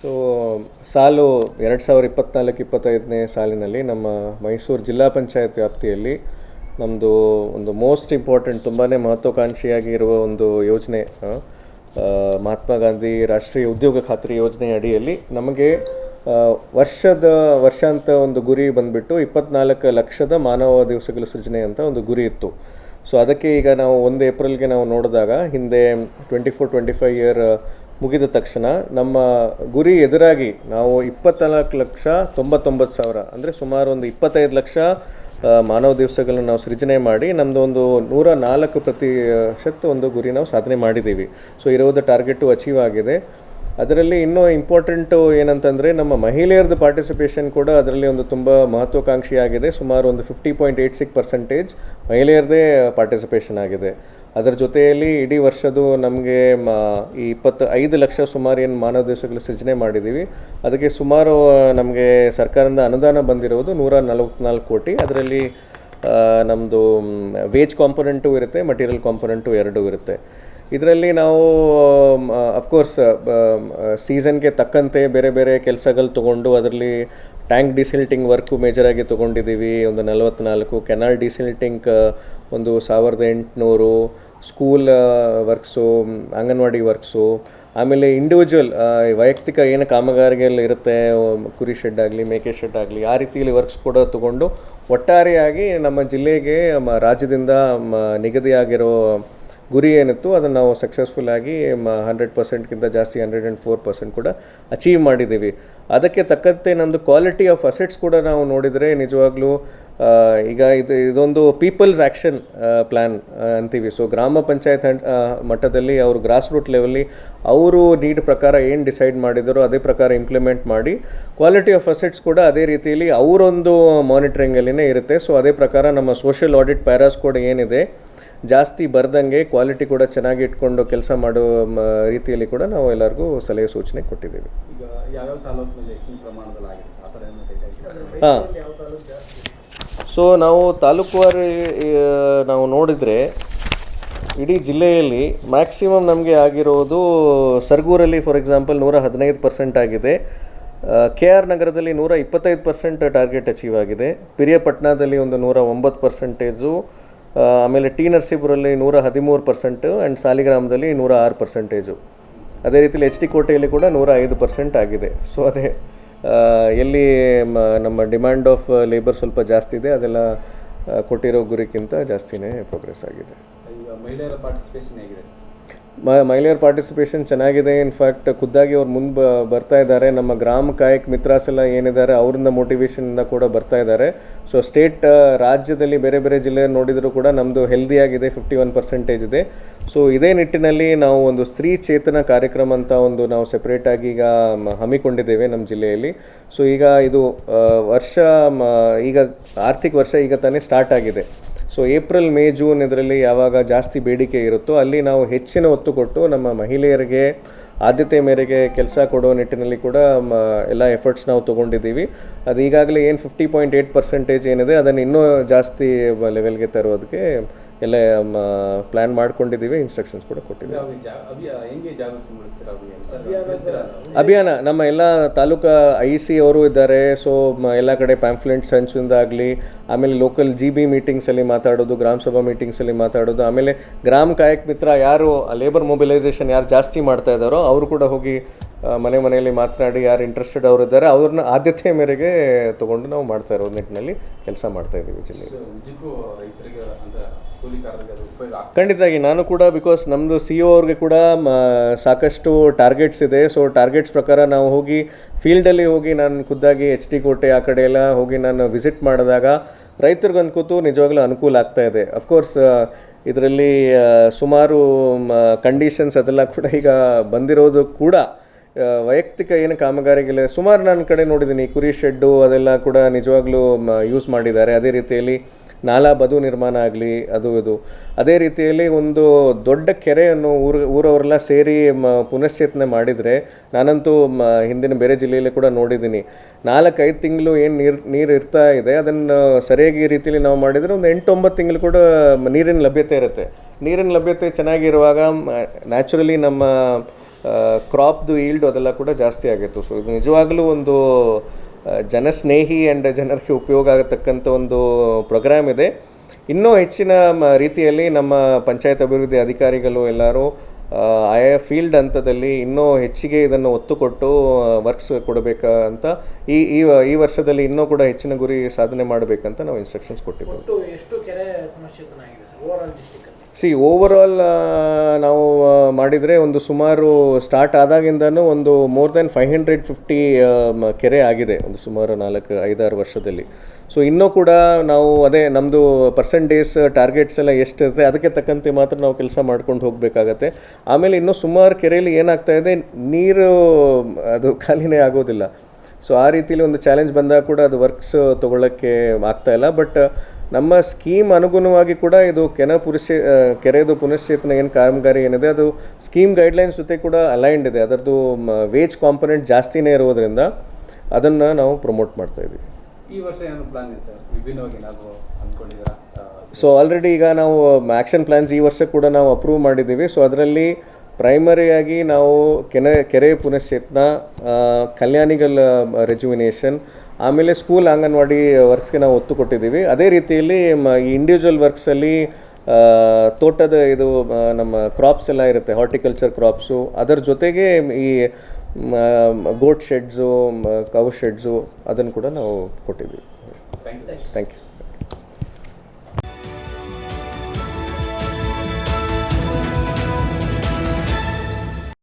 So ಸಾಲು ಎರಡು ಸಾವಿರ ಇಪ್ಪತ್ನಾಲ್ಕು, ಇಪ್ಪತ್ತೈದನೇ ಸಾಲಿನಲ್ಲಿ ನಮ್ಮ ಮೈಸೂರು ಜಿಲ್ಲಾ ಪಂಚಾಯತ್ ವ್ಯಾಪ್ತಿಯಲ್ಲಿ ನಮ್ಮದು ಒಂದು ಮೋಸ್ಟ್ ಇಂಪಾರ್ಟೆಂಟ್ ತುಂಬಾ ಮಹತ್ವಾಕಾಂಕ್ಷಿಯಾಗಿ ಇರುವ ಒಂದು ಯೋಜನೆ ಮಹಾತ್ಮ ಗಾಂಧಿ ರಾಷ್ಟ್ರೀಯ ಉದ್ಯೋಗ ಖಾತ್ರಿ ಯೋಜನೆ ಅಡಿಯಲ್ಲಿ ನಮಗೆ ವರ್ಷದ, ವರ್ಷಾಂತ ಒಂದು ಗುರಿ ಬಂದುಬಿಟ್ಟು ಇಪ್ಪತ್ನಾಲ್ಕು ಲಕ್ಷದ ಮಾನವ ದಿವಸಗಳ ಸೃಜನೆ ಅಂತ ಒಂದು ಗುರಿ ಇತ್ತು. ಸೊ ಅದಕ್ಕೆ ಈಗ ನಾವು ಒಂದು ಏಪ್ರಿಲ್ಗೆ ನಾವು ನೋಡಿದಾಗ ಹಿಂದೆ twenty four twenty five year ಮುಗಿದ ತಕ್ಷಣ ನಮ್ಮ ಗುರಿ ಎದುರಾಗಿ ನಾವು ಇಪ್ಪತ್ತ್ನಾಲ್ಕು ಲಕ್ಷ ತೊಂಬತ್ತೊಂಬತ್ತು ಸಾವಿರ, ಅಂದರೆ ಸುಮಾರು ಒಂದು ಇಪ್ಪತ್ತೈದು ಲಕ್ಷ ಮಾನವ ದಿವಸಗಳನ್ನು ನಾವು ಸೃಜನೆ ಮಾಡಿ ನಮ್ಮದು ಒಂದು ನೂರ ನಾಲ್ಕು ಪ್ರತಿಶತ ಒಂದು ಗುರಿ ನಾವು ಸಾಧನೆ ಮಾಡಿದ್ದೀವಿ. ಸೊ ಇರೋದು ಟಾರ್ಗೆಟು ಅಚೀವ್ ಆಗಿದೆ. ಅದರಲ್ಲಿ ಇನ್ನೂ ಇಂಪಾರ್ಟೆಂಟು ಏನಂತಂದರೆ ನಮ್ಮ ಮಹಿಳೆಯರದ್ದು ಪಾರ್ಟಿಸಿಪೇಷನ್ ಕೂಡ ಅದರಲ್ಲಿ ಒಂದು ತುಂಬ ಮಹತ್ವಾಕಾಂಕ್ಷಿಯಾಗಿದೆ. ಸುಮಾರು ಒಂದು fifty point eight six percentage ಮಹಿಳೆಯರದೇ participation ಆಗಿದೆ. ಅದರ ಜೊತೆಯಲ್ಲಿ ಇಡೀ ವರ್ಷದ್ದು ನಮಗೆ ಮ, ಈ ಇಪ್ಪತ್ತು ಐದು ಲಕ್ಷ ಸುಮಾರು ಏನು ಮಾನವ ದಿವಸಗಳು ಸೃಜನೆ ಮಾಡಿದ್ದೀವಿ ಅದಕ್ಕೆ ಸುಮಾರು ನಮಗೆ ಸರ್ಕಾರದಿಂದ ಅನುದಾನ ಬಂದಿರುವುದು ನೂರ ನಲವತ್ತ್ನಾಲ್ಕು ಕೋಟಿ. ಅದರಲ್ಲಿ ನಮ್ಮದು ವೇಜ್ ಕಾಂಪೊನೆಂಟು ಇರುತ್ತೆ, ಮಟೀರಿಯಲ್ ಕಾಂಪೊನೆಂಟು ಎರಡೂ ಇರುತ್ತೆ. ಇದರಲ್ಲಿ ನಾವು ಅಫ್ಕೋರ್ಸ್ ಸೀಸನ್ಗೆ ತಕ್ಕಂತೆ ಬೇರೆ ಬೇರೆ ಕೆಲಸಗಳು ತೊಗೊಂಡು ಅದರಲ್ಲಿ ಟ್ಯಾಂಕ್ ಡಿಸಿಲ್ಟಿಂಗ್ ವರ್ಕು ಮೇಜರಾಗಿ ತೊಗೊಂಡಿದ್ದೀವಿ ಒಂದು ನಲವತ್ತ್ನಾಲ್ಕು ಕೆನಾಲ್ ಡಿಸಿಲ್ಟಿಂಗ್ ಒಂದು ಸಾವಿರದ ಎಂಟುನೂರು ಸ್ಕೂಲ್ ವರ್ಕ್ಸು ಅಂಗನವಾಡಿ ವರ್ಕ್ಸು ಆಮೇಲೆ ಇಂಡಿವಿಜುವಲ್ ವೈಯಕ್ತಿಕ ಏನು ಕಾಮಗಾರಿಗೆಲ್ಲ ಇರುತ್ತೆ ಕುರಿ ಶೆಡ್ ಆಗಲಿ, ಮೇಕೆ ಶೆಡ್ ಆಗಲಿ, ಆ ರೀತಿಯಲ್ಲಿ ವರ್ಕ್ಸ್ ಕೂಡ ತಗೊಂಡು ಒಟ್ಟಾರೆಯಾಗಿ ನಮ್ಮ ಜಿಲ್ಲೆಗೆ ರಾಜ್ಯದಿಂದ ನಿಗದಿಯಾಗಿರೋ ಗುರಿ ಏನಿತ್ತು ಅದನ್ನು ನಾವು ಸಕ್ಸಸ್ಫುಲ್ ಆಗಿ ಹಂಡ್ರೆಡ್ ಪರ್ಸೆಂಟ್ಗಿಂತ ಜಾಸ್ತಿ ಹಂಡ್ರೆಡ್ ಆ್ಯಂಡ್ ಫೋರ್ ಪರ್ಸೆಂಟ್ ಕೂಡ ಅಚೀವ್ ಮಾಡಿದ್ದೀವಿ. ಅದಕ್ಕೆ ತಕ್ಕಂತೆ ನಮ್ಮದು ಕ್ವಾಲಿಟಿ ಆಫ್ ಅಸೆಟ್ಸ್ ಕೂಡ ನಾವು ನೋಡಿದರೆ ನಿಜವಾಗ್ಲೂ ಈಗ ಇದು, ಇದೊಂದು ಪೀಪಲ್ಸ್ ಆ್ಯಕ್ಷನ್ ಪ್ಲ್ಯಾನ್ ಅಂತೀವಿ. ಸೊ ಗ್ರಾಮ ಪಂಚಾಯತ್ ಮಟ್ಟದಲ್ಲಿ ಅವರು ಗ್ರಾಸ್ ರೂಟ್ ಲೆವೆಲ್ಲಿ ಅವರು ನೀಡ್ ಪ್ರಕಾರ ಏನು ಡಿಸೈಡ್ ಮಾಡಿದರೋ ಅದೇ ಪ್ರಕಾರ ಇಂಪ್ಲಿಮೆಂಟ್ ಮಾಡಿ ಕ್ವಾಲಿಟಿ ಆಫ್ ಅಸೆಟ್ಸ್ ಕೂಡ ಅದೇ ರೀತಿಯಲ್ಲಿ ಅವರೊಂದು ಮಾನಿಟ್ರಿಂಗಲ್ಲಿನೇ ಇರುತ್ತೆ. ಸೊ ಅದೇ ಪ್ರಕಾರ ನಮ್ಮ ಸೋಷಿಯಲ್ ಆಡಿಟ್ ಪ್ಯಾರಾಸ್ ಕೂಡ ಏನಿದೆ ಜಾಸ್ತಿ ಬರ್ದಂಗೆ ಕ್ವಾಲಿಟಿ ಕೂಡ ಚೆನ್ನಾಗಿ ಇಟ್ಕೊಂಡು ಕೆಲಸ ಮಾಡೋ ರೀತಿಯಲ್ಲಿ ಕೂಡ ನಾವು ಎಲ್ಲರಿಗೂ ಸಲಹೆ ಸೂಚನೆ ಕೊಟ್ಟಿದ್ದೀವಿ. ಹಾಂ. ಸೊ ನಾವು ತಾಲೂಕುವಾರಿ ನಾವು ನೋಡಿದರೆ ಇಡೀ ಜಿಲ್ಲೆಯಲ್ಲಿ ಮ್ಯಾಕ್ಸಿಮಮ್ ನಮಗೆ ಆಗಿರೋದು ಸರ್ಗೂರಲ್ಲಿ ಫಾರ್ ಎಕ್ಸಾಂಪಲ್ ನೂರ ಹದಿನೈದು ಪರ್ಸೆಂಟ್ ಆಗಿದೆ. ಕೆ ಆರ್ ನಗರದಲ್ಲಿ ನೂರ ಇಪ್ಪತ್ತೈದು ಪರ್ಸೆಂಟ್ ಟಾರ್ಗೆಟ್ ಅಚೀವ್ ಆಗಿದೆ. ಪಿರಿಯಪಟ್ಟಣದಲ್ಲಿ ಒಂದು ನೂರ ಒಂಬತ್ತು ಪರ್ಸೆಂಟೇಜು ಆಮೇಲೆ ಟಿ ನರಸೀಪುರಲ್ಲಿ ನೂರ ಹದಿಮೂರು ಪರ್ಸೆಂಟು ಆ್ಯಂಡ್ ಸಾಲಿಗ್ರಾಮದಲ್ಲಿ ನೂರ ಆರು ಪರ್ಸೆಂಟೇಜು ಅದೇ ರೀತಿಯಲ್ಲಿ ಎಚ್ ಡಿ ಕೋಟೆಯಲ್ಲಿ ಕೂಡ ನೂರ ಐದು ಪರ್ಸೆಂಟ್ ಆಗಿದೆ. ಸೊ ಅದೇ ಎಲ್ಲಿ ನಮ್ಮ ಡಿಮ್ಯಾಂಡ್ ಆಫ್ ಲೇಬರ್ ಸ್ವಲ್ಪ ಜಾಸ್ತಿ ಇದೆ, ಅದೆಲ್ಲ ಕೊಟ್ಟಿರೋ ಗುರಿಗಿಂತ ಜಾಸ್ತಿನೇ ಪ್ರೋಗ್ರೆಸ್ ಆಗಿದೆ. ಮಹಿಳೆಯರ ಪಾರ್ಟಿಸಿಪೇಷನ್ ಹೇಗಿದೆ? ಮಹಿಳೆಯರ ಪಾರ್ಟಿಸಿಪೇಷನ್ ಚೆನ್ನಾಗಿದೆ. ಇನ್ಫ್ಯಾಕ್ಟ್ ಖುದ್ದಾಗಿ ಅವ್ರು ಮುಂದೆ ಬರ್ತಾ ಇದ್ದಾರೆ. ನಮ್ಮ ಗ್ರಾಮ ಕಾಯಕ್ ಮಿತ್ರಾಸ್ ಎಲ್ಲ ಏನಿದ್ದಾರೆ, ಅವರಿಂದ ಮೋಟಿವೇಶನಿಂದ ಕೂಡ ಬರ್ತಾ ಇದ್ದಾರೆ. ಸೊ ಸ್ಟೇಟ್ ರಾಜ್ಯದಲ್ಲಿ ಬೇರೆ ಬೇರೆ ಜಿಲ್ಲೆ ನೋಡಿದರೂ ಕೂಡ ನಮ್ಮದು ಹೆಲ್ದಿಯಾಗಿದೆ ಫಿಫ್ಟಿ ಒನ್ ಪರ್ಸೆಂಟೇಜ್ ಇದೆ. ಸೊ ಇದೇ ನಿಟ್ಟಿನಲ್ಲಿ ನಾವು ಒಂದು ಸ್ತ್ರೀ ಚೇತನ ಕಾರ್ಯಕ್ರಮ ಅಂತ ಒಂದು ನಾವು ಸೆಪ್ರೇಟಾಗಿ ಈಗ ಹಮ್ಮಿಕೊಂಡಿದ್ದೇವೆ ನಮ್ಮ ಜಿಲ್ಲೆಯಲ್ಲಿ. ಸೊ ಈಗ ಇದು ವರ್ಷ ಈಗ ಆರ್ಥಿಕ ವರ್ಷ ಈಗ ತಾನೇ ಸ್ಟಾರ್ಟ್ ಆಗಿದೆ. ಸೊ ಏಪ್ರಿಲ್ ಮೇ ಜೂನ್ ಇದರಲ್ಲಿ ಯಾವಾಗ ಜಾಸ್ತಿ ಬೇಡಿಕೆ ಇರುತ್ತೋ ಅಲ್ಲಿ ನಾವು ಹೆಚ್ಚಿನ ಒತ್ತು ಕೊಟ್ಟು ನಮ್ಮ ಮಹಿಳೆಯರಿಗೆ ಆದ್ಯತೆ ಮೇರೆಗೆ ಕೆಲಸ ಕೊಡೋ ನಿಟ್ಟಿನಲ್ಲಿ ಕೂಡ ಎಲ್ಲ ಎಫರ್ಟ್ಸ್ ನಾವು ತೊಗೊಂಡಿದ್ದೀವಿ. ಅದು ಈಗಾಗಲೇ ಏನು ಫಿಫ್ಟಿ ಪಾಯಿಂಟ್ ಏಯ್ಟ್ ಪರ್ಸೆಂಟೇಜ್ ಏನಿದೆ, ಅದನ್ನು ಇನ್ನೂ ಜಾಸ್ತಿ ಲೆವೆಲ್ಗೆ ತರೋದಕ್ಕೆ ಎಲ್ಲ ಪ್ಲ್ಯಾನ್ ಮಾಡ್ಕೊಂಡಿದ್ದೀವಿ ಇನ್ಸ್ಟ್ರಕ್ಷನ್ಸ್ ಕೂಡ ಕೊಟ್ಟಿದ್ದೀವಿ. ಅಭಿಯಾನ, ನಮ್ಮ ಎಲ್ಲ ತಾಲೂಕಾ ಐ ಸಿ ಅವರು ಇದ್ದಾರೆ ಸೊ ಎಲ್ಲ ಕಡೆ ಪ್ಯಾಂಫ್ಲೆಂಟ್ಸ್ ಹಂಚಿಂದಾಗಲಿ ಆಮೇಲೆ ಲೋಕಲ್ ಜಿ ಬಿ ಮೀಟಿಂಗ್ಸಲ್ಲಿ ಮಾತಾಡೋದು, ಗ್ರಾಮ ಸಭಾ ಮೀಟಿಂಗ್ಸಲ್ಲಿ ಮಾತಾಡೋದು, ಆಮೇಲೆ ಗ್ರಾಮ ಕಾಯಕ್ ಮಿತ್ರ ಯಾರು ಲೇಬರ್ ಮೊಬಿಲೈಸೇಷನ್ ಯಾರು ಜಾಸ್ತಿ ಮಾಡ್ತಾ ಇದ್ದಾರೋ, ಅವರು ಕೂಡ ಹೋಗಿ ಮನೆ ಮನೆಯಲ್ಲಿ ಮಾತನಾಡಿ ಯಾರು ಇಂಟ್ರೆಸ್ಟೆಡ್ ಅವರು ಇದ್ದಾರೆ, ಅವ್ರನ್ನ ಆದ್ಯತೆಯ ಮೇರೆಗೆ ತಗೊಂಡು ನಾವು ಮಾಡ್ತಾ ಇರೋ ನಿಟ್ಟಿನಲ್ಲಿ ಕೆಲಸ ಮಾಡ್ತಾ ಇದ್ದೀವಿ ಜಿಲ್ಲೆಯಲ್ಲಿ. ಖಂಡಿತವಾಗಿ ನಾನು ಕೂಡ ಬಿಕಾಸ್ ನಮ್ಮದು ಸಿ ಒ ಅವ್ರಿಗೆ ಕೂಡ ಸಾಕಷ್ಟು ಟಾರ್ಗೆಟ್ಸ್ ಇದೆ. ಸೊ ಟಾರ್ಗೆಟ್ಸ್ ಪ್ರಕಾರ ನಾವು ಹೋಗಿ ಫೀಲ್ಡಲ್ಲಿ ಹೋಗಿ ನಾನು ಖುದ್ದಾಗಿ ಎಚ್ ಡಿ ಕೋಟೆ ಆ ಕಡೆ ಎಲ್ಲ ಹೋಗಿ ನಾನು ವಿಸಿಟ್ ಮಾಡಿದಾಗ ರೈತರಿಗೆ ಕೂತು ನಿಜವಾಗ್ಲೂ ಅನುಕೂಲ ಆಗ್ತಾ ಇದೆ. ಅಫ್ಕೋರ್ಸ್ ಇದರಲ್ಲಿ ಸುಮಾರು ಕಂಡೀಷನ್ಸ್ ಅದೆಲ್ಲ ಕೂಡ ಈಗ ಬಂದಿರೋದು ಕೂಡ ವೈಯಕ್ತಿಕ ಏನು ಕಾಮಗಾರಿಗೆಲ್ಲ ಸುಮಾರು ನನ್ನ ಕಡೆ ನೋಡಿದ್ದೀನಿ, ಕುರಿ ಶೆಡ್ಡು ಅದೆಲ್ಲ ಕೂಡ ನಿಜವಾಗ್ಲೂ ಯೂಸ್ ಮಾಡಿದ್ದಾರೆ. ಅದೇ ರೀತಿಯಲ್ಲಿ ನಾಲಾ ಬದು ನಿರ್ಮಾಣ ಆಗಲಿ, ಅದು ಇದು. ಅದೇ ರೀತಿಯಲ್ಲಿ ಒಂದು ದೊಡ್ಡ ಕೆರೆಯನ್ನು ಊರು, ಊರವರೆಲ್ಲ ಸೇರಿ ಮ, ಪುನಶ್ಚೇತನೆ ಮಾಡಿದರೆ ನಾನಂತೂ ಮ, ಹಿಂದಿನ ಬೇರೆ ಜಿಲ್ಲೆಯಲ್ಲಿ ಕೂಡ ನೋಡಿದ್ದೀನಿ. ನಾಲ್ಕೈದು ತಿಂಗಳು ಏನು ನೀರು ನೀರು ಇರ್ತಾ ಇದೆ, ಅದನ್ನು ಸರಿಯಾಗಿ ರೀತಿಯಲ್ಲಿ ನಾವು ಮಾಡಿದರೆ ಒಂದು ಎಂಟು ಒಂಬತ್ತು ತಿಂಗಳು ಕೂಡ ನೀರಿನ ಲಭ್ಯತೆ ಇರುತ್ತೆ. ನೀರಿನ ಲಭ್ಯತೆ ಚೆನ್ನಾಗಿರುವಾಗ ನ್ಯಾಚುರಲಿ ನಮ್ಮ ಕ್ರಾಪ್ದು ಈಲ್ಡು ಅದೆಲ್ಲ ಕೂಡ ಜಾಸ್ತಿ ಆಗಿತ್ತು. ಸೊ, ಇದು ನಿಜವಾಗಲೂ ಒಂದು ಜನಸ್ನೇಹಿ ಆ್ಯಂಡ್ ಜನರಿಗೆ ಉಪಯೋಗ ಆಗತಕ್ಕಂಥ ಒಂದು ಪ್ರೋಗ್ರಾಮ್ ಇದೆ. ಇನ್ನೂ ಹೆಚ್ಚಿನ ರೀತಿಯಲ್ಲಿ ನಮ್ಮ ಪಂಚಾಯತ್ ಅಭಿವೃದ್ಧಿ ಅಧಿಕಾರಿಗಳು ಎಲ್ಲರೂ ಆಯಾ ಫೀಲ್ಡ್ ಹಂತದಲ್ಲಿ ಇನ್ನೂ ಹೆಚ್ಚಿಗೆ ಇದನ್ನು ಒತ್ತು ಕೊಟ್ಟು ವರ್ಕ್ಸ್ ಕೊಡಬೇಕಂತ ಈ ಈ ವರ್ಷದಲ್ಲಿ ಇನ್ನೂ ಕೂಡ ಹೆಚ್ಚಿನ ಗುರಿ ಸಾಧನೆ ಮಾಡಬೇಕಂತ ನಾವು ಇನ್ಸ್ಟ್ರಕ್ಷನ್ಸ್ ಕೊಟ್ಟಿದ್ದೇವೆ ಒಟ್ಟು ಎಷ್ಟು ಕೆರೆ ಪುನಶ್ಚೇತನ ಆಗಿದೆ ಸರ್ ಓವರ್ ಸಿ ಓವರಾಲ್ ನಾವು ಮಾಡಿದರೆ ಒಂದು ಸುಮಾರು ಸ್ಟಾರ್ಟ್ ಆದಾಗಿಂದನೂ ಒಂದು more than five hundred fifty ಕೆರೆ ಆಗಿದೆ ಒಂದು ಸುಮಾರು ನಾಲ್ಕು, ಐದಾರು ವರ್ಷದಲ್ಲಿ. ಸೊ ಇನ್ನೂ ಕೂಡ ನಾವು ಅದೇ ನಮ್ಮದು ಪರ್ಸೆಂಟೇಜ್ ಟಾರ್ಗೆಟ್ಸ್ ಎಲ್ಲ ಎಷ್ಟಿರುತ್ತೆ, ಅದಕ್ಕೆ ತಕ್ಕಂತೆ ಮಾತ್ರ ನಾವು ಕೆಲಸ ಮಾಡ್ಕೊಂಡು ಹೋಗಬೇಕಾಗತ್ತೆ. ಆಮೇಲೆ ಇನ್ನೂ ಸುಮಾರು ಕೆರೆಯಲ್ಲಿ ಏನಾಗ್ತಾ ಇದೆ, ನೀರು, ಅದು ಖಾಲಿನೇ ಆಗೋದಿಲ್ಲ. ಸೊ ಆ ರೀತಿಯಲ್ಲಿ ಒಂದು ಚಾಲೆಂಜ್ ಬಂದಾಗ ಕೂಡ ಅದು ವರ್ಕ್ಸ್ ತೊಗೊಳ್ಳೋಕ್ಕೆ ಆಗ್ತಾಯಿಲ್ಲ ಬಟ್ ನಮ್ಮ ಸ್ಕೀಮ್ ಅನುಗುಣವಾಗಿ ಕೂಡ ಇದು ಕೆನ ಪುರುಷ ಕೆರೆದು ಪುನಶ್ಚೇತನ ಏನು ಕಾಮಗಾರಿ ಏನಿದೆ ಅದು ಸ್ಕೀಮ್ ಗೈಡ್ಲೈನ್ಸ್ ಜೊತೆ ಕೂಡ ಅಲೈನ್ಡ್ ಇದೆ. ಅದರದ್ದು ವೇಜ್ ಕಾಂಪೊನೆಂಟ್ ಜಾಸ್ತಿನೇ ಇರೋದ್ರಿಂದ ಅದನ್ನು ನಾವು ಪ್ರಮೋಟ್ ಮಾಡ್ತಾ ಇದ್ದೀವಿ ಈ ವರ್ಷ ಏನು ಪ್ಲಾನ್ ಇದೆ ಸರ್? ವಿಭಿನ್ನವಾಗಿ ಏನಾದರೂ ಅಂದ್ಕೊಂಡಿದ್ದೀರಾ ಆ, ಸೊ ಆಲ್ರೆಡಿ ಈಗ ನಾವು ಆ್ಯಕ್ಷನ್ ಪ್ಲ್ಯಾನ್ಸ್ ಈ ವರ್ಷ ಕೂಡ ನಾವು ಅಪ್ರೂವ್ ಮಾಡಿದ್ದೀವಿ. ಸೊ ಅದರಲ್ಲಿ ಪ್ರೈಮರಿಯಾಗಿ ನಾವು ಕೆನೆ ಕೆರೆ ಪುನಶ್ಚೇತನ ಕಲ್ಯಾಣಿಗಲ್ ರೆಜುವಿನೇಷನ್ ಆಮೇಲೆ ಸ್ಕೂಲ್ ಅಂಗನವಾಡಿ ವರ್ಕ್ಸ್ಗೆ ನಾವು ಒತ್ತು ಕೊಟ್ಟಿದ್ದೀವಿ. ಅದೇ ರೀತಿಯಲ್ಲಿ ಈ ಇಂಡಿವಿಜುವಲ್ ವರ್ಕ್ಸಲ್ಲಿ ತೋಟದ ಇದು ನಮ್ಮ ಕ್ರಾಪ್ಸ್ ಎಲ್ಲ ಇರುತ್ತೆ ಹಾರ್ಟಿಕಲ್ಚರ್ ಕ್ರಾಪ್ಸು ಅದರ ಜೊತೆಗೆ ಈ ಗೋಟ್ ಶೆಡ್ಸು ಕೌ ಶೆಡ್ಸು ಅದನ್ನು ಕೂಡ ನಾವು ಕೊಟ್ಟಿದ್ದೀವಿ.